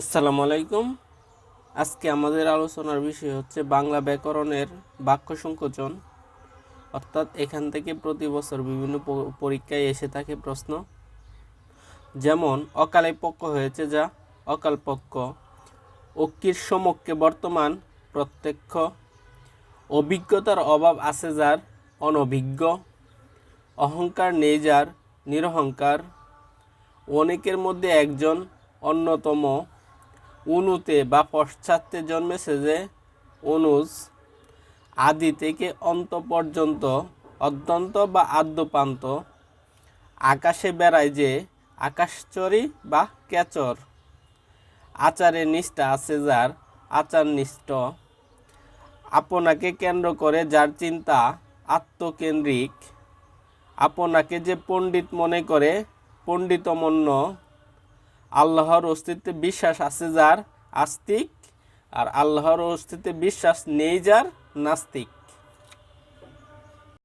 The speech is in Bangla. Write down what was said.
আসসালামু আলাইকুম। আজকে আমাদের আলোচনার বিষয় হচ্ছে বাংলা ব্যাকরণের বাক্য সংকোচন। অর্থাৎ এখান থেকে প্রতি বছর বিভিন্ন পরীক্ষায় এসে থাকে প্রশ্ন। যেমন, অকালে পক্ষ হয়েছে যা অকাল পক্ষ অক্ষির সমক্ষে বর্তমান প্রত্যক্ষ। অভিজ্ঞতার অভাব আছে যার অনভিজ্ঞ। অহংকার নেই যার নিরহংকার। অনেকের মধ্যে একজন অন্যতম অনুতে বা পশ্চাত্যে জন্মেছে যে অনুজ আদি থেকে অন্ত পর্যন্ত অত্যন্ত বা আদ্যপান্ত। আকাশে বেড়ায় যে আকাশচরী বা ক্যাচর আচারে নিষ্ঠা আছে যার আচার নিষ্ঠ। আপনাকে কেন্দ্র করে যার চিন্তা আত্মকেন্দ্রিক। আপনাকে যে পণ্ডিত মনে করে, পণ্ডিতমন্য আল্লাহর অস্তিত্বে বিশ্বাস আছে যার আস্তিক আর আল্লাহর অস্তিত্বে বিশ্বাস নেই যার নাস্তিক।